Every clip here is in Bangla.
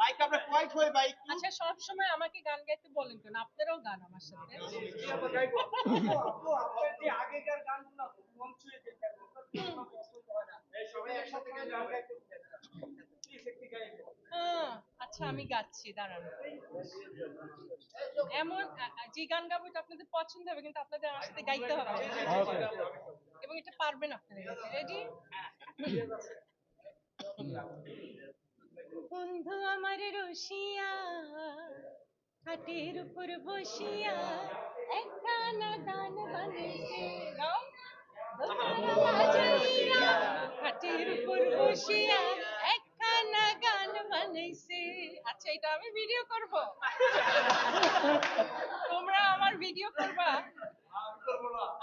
বাইক আমরা কোয়াইট হয়ে বাইক আচ্ছা সব সময় আমাকে গান গাইতে বলেন কেন আপনারাও গান আমার সাথে আগেকার গানগুলো মন ছুঁয়ে যেতে একসাথে গান গাইতে প্লিজ একটি গাইবে হ্যাঁ, আচ্ছা আমি গাচ্ছি দাঁড়ান। এমন যে গান গাবো এটা আপনাদের পছন্দ হবে কিন্তু আপনাদের আমার সাথে গাইতে হবে। এবং এটা পারবেন আপনারা রেডি বন্ধু আমার রসিয়া খাটের উপর বসিয়া একখানা গান বানাইছে গাও খাটের উপর বসিয়া একখানা গান বানাইছে আচ্ছা এটা আমি ভিডিও করব? তোমরা আমার ভিডিও করবা?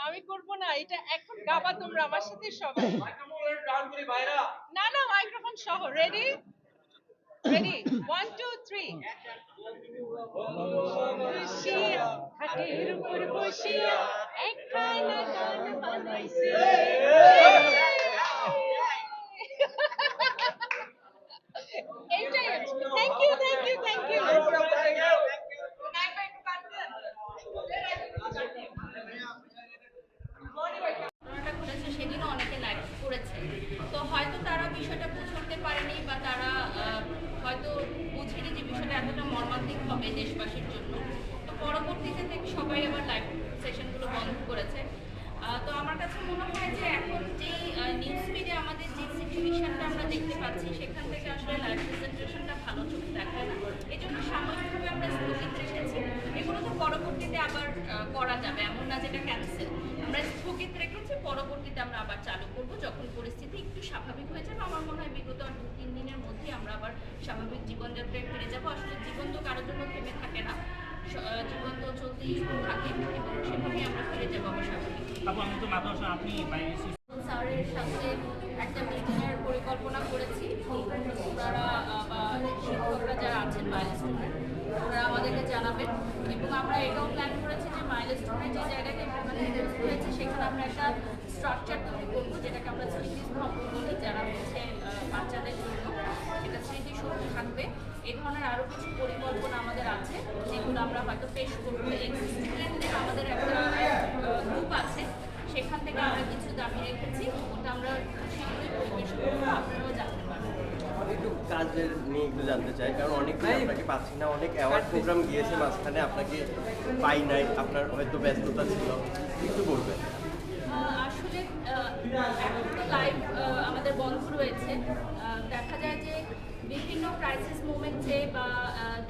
আমি করব না এটা এখন গাবা তোমরা আমার সাথে সবাই। না না ready ready one two three বসিয়া খাটের উপর বসিয়া একখানা গান বানাইছে thank you thank you thank you সেদিনও অনেকে লাইভ করেছে। তো হয়তো তারা বিষয়টা বুঝতে পারেনি বা তারা হয়তো বুঝেনি যে বিষয়টা এতটা মর্মান্তিক হবে দেশবাসীর জন্য। তো পরবর্তীতে থেকে সবাই আবার লাইভ সেশনগুলো বন্ধ করেছে। তো আমার কাছে মনে হয় যে এখন যে নিউজ মিডিয়া আমাদের যে সিচুয়েশনটা আমরা দেখতে পাচ্ছি, সেখান থেকে আসলে লাইভ প্রেজেন্টেশনটা ভালো চোখে দেখায় না। এই জন্য সাময়িকভাবে আমরা স্থগিত রেখেছি। এগুলো তো পরবর্তীতে আবার করা যাবে, এমন না যেটা ক্যান্সেল আমরা স্থগিত রেখেছি পরবর্তীতে আমরা আবার চালু করব। যখন পরিস্থিতি একটু স্বাভাবিক হয়ে যাবে আমার মনে হয় বিগত আর দু তিন দিনের মধ্যেই আমরা আবার স্বাভাবিক জীবনযাত্রায় ফিরে যাব। আসলে জীবন তো কারোর জন্য থেমে থাকে না। জীবন তো চলতেই থাকে এবং সেভাবেই আমরা ফিরে যাব আবার স্বাভাবিক। আমি তো আপনি স্যারের সাথে একটা মিটিংয়ের পরিকল্পনা করেছি। ওনারা বা শিক্ষকরা যারা আছেন ওনারা আমাদেরকে জানাবেন এবং আমরা এটাও প্ল্যান করেছি যে মাইলস্টোনের যে জায়গাটা ইনভেস্ট হয়েছে সেখানে আমরা একটা স্ট্রাকচার তৈরি করব, যেটাকে আমরা স্মৃতিস্তম্ভ বলি যারা হচ্ছে বাচ্চাদের জন্য। সেটা স্মৃতিসৌধ থাকবে। এ ধরনের আরও কিছু পরিকল্পনা আমাদের আছে, যেগুলো আমরা হয়তো পেশ করব স্টুডেন্টদের আমাদের একটা গ্রুপ আছে সেখান থেকে আমরা কিছু দাবি রেখেছি ওটা আমরা শীঘ্রই পরিবেশ করব আপনারাও জানতে পারবেন আমি একটু কাজের জানতে চাই কারণ অনেক আপনাকে পাচ্ছি না অনেক অ্যাওয়ার্ড প্রোগ্রাম গিয়েছে মাঝখানে আপনাকে পাই নাই আপনার হয়তো ব্যস্ততা ছিল। একটু বলবেন। আসলে এখন লাইভ আমাদের বন্ধ রয়েছে। দেখা যায় যে বিভিন্ন ক্রাইসিস মোমেন্টে বা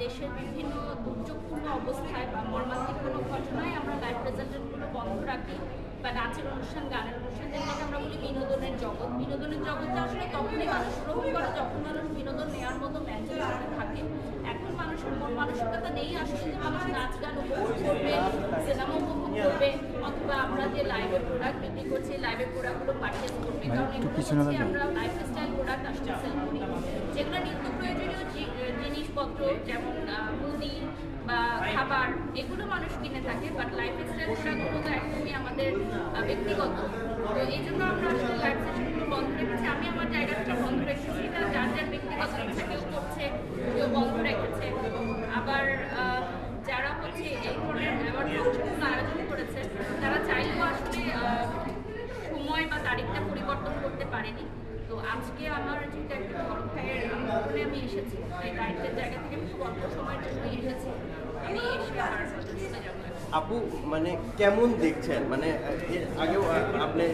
দেশের বিভিন্ন দুর্যোগপূর্ণ অবস্থায় বা মর্মান্তিক কোনো ঘটনায় আমরা লাইভ প্রেজেন্টেশনগুলো বন্ধ রাখি বা নাচের অনুষ্ঠান গানের অনুষ্ঠান যেটাকে আমরা বলি বিনোদনের জগৎ। বিনোদনের জগৎটা আসলে তখনই মানুষ গ্রহণ করে যখন মানুষ মন মানসিকতা নেই আসলে যে মানুষ নাচ গান উপভোগ করবে সিনেমা উপভোগ করবে অথবা আমরা যে লাইভের প্রোডাক্ট বিক্রি করছি লাইভের প্রোডাক্টগুলো পারচেস করবে কারণ এগুলো হচ্ছে আমরা লাইফস্টাইল প্রোডাক্ট আসলে সেল করি। যেগুলো নিত্য প্রয়োজনীয় জিনিসপত্র যেমন মুদি বা খাবার এগুলো মানুষ কিনে থাকে বাট লাইফস্টাইল প্রোডাক্টগুলো তো একদমই আমাদের ব্যক্তিগত। তো এই জন্য আমরা আসলে লাইফ সেশনগুলো বন্ধ রেখেছি। আমি আমার জায়গা থেকে বন্ধ রেখেছি। এটা যার যার ব্যক্তিগত কেউ করছে কেউ বন্ধ রেখেছে আবার আহ, যারা হচ্ছে এই ধরনের অ্যাওয়ার্ড ফাংশনগুলো আয়োজন করেছে তারা চাইলেও আসলে আহ, সময় বা তারিখটা পরিবর্তন করতে পারেনি তো আজকে আমার যেটা একটা বড় ভাইয়ের আমন্ত্রণে আমি এসেছি এই দায়িত্বের জায়গা থেকে আমি খুব অল্প সময়ের জন্যই এসেছি আমি এসে আমার চলে যাব এখন। আপু মানে কেমন দেখছেন? মানে আগেও আপনি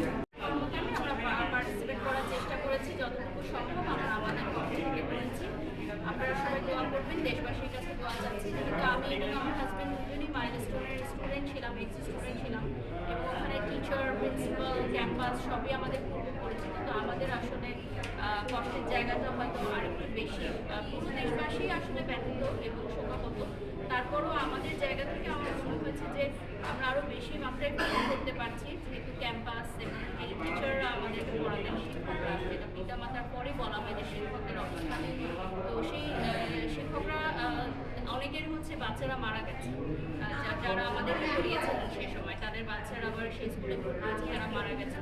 ছিলাম এবং ওখানে টিচার প্রিন্সিপাল ক্যাম্পাস সবই আমাদের আমাদের আসলে জায়গাটা একটু বেশি। দেশবাসী আসলে তারপরও আমাদের জায়গা থেকে আমার হচ্ছে যে আমরা আরও বেশি মাত্রায় ইয়ে করতে পারছি, যেহেতু ক্যাম্পাস এবং টিচাররা আমাদেরকে পড়াতেন শিক্ষকরা যেটা পিতামাতার পরে বলা হয় যে শিক্ষকদের অবস্থা তো সেই শিক্ষকরা অনেকের হচ্ছে বাচ্চারা মারা গেছে। যারা আমাদেরকে পড়িয়েছিলেন সেই সময়, তাদের বাচ্চারা আবার সেই স্কুলে পড়িয়েছে যারা মারা গেছে।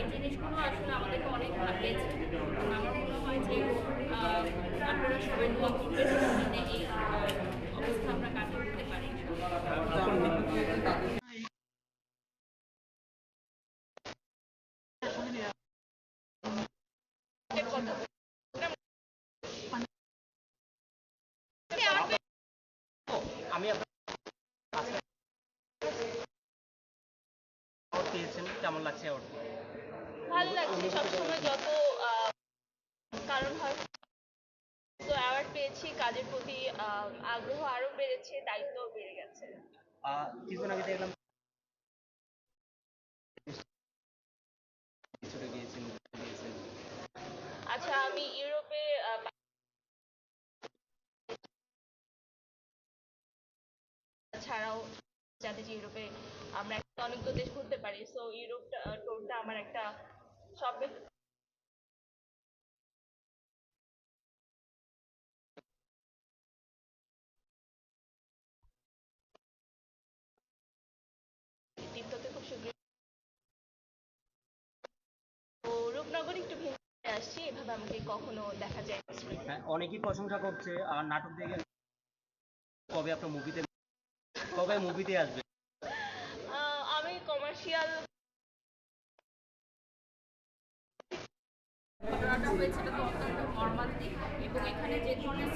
এই জিনিসগুলো আসলে আমাদেরকে অনেক ভাবিয়েছে। আমার মনে হয় যে আপনারা সবাই দোয়া করবেন এই অবস্থা আমরা কাটিয়ে উঠতে পারি। পেয়েছেন কেমন লাগছে পেয়ে? ভালো লাগছে সবসময় যত কারণ হয় তো অ্যাওয়ার্ড পেয়েছি কাজের প্রতি আগ্রহ আরও বেড়েছে দায়িত্ব বেড়ে গেছে কিছুদিন আগে দেখলাম আমি ইউরোপে ছাড়াও যাতে ইউরোপে আমরা অনেকগুলো দেশ ঘুরতে পারি। সো ইউরোপ ট্যুরটা আমার একটা তো রূপনগর একটু ভিন্ন আসছি এভাবে আমাকে কখনো দেখা যায় হ্যাঁ অনেকেই প্রশংসা করছে আর নাটক দেখে কবে আপনার মুভিতে কবে মুভিতে আসবে? আহ, আমি কমার্শিয়াল ঘটনাটা হয়েছে তো অত্যন্ত মর্মান্তিক এবং এখানে যে ধরনের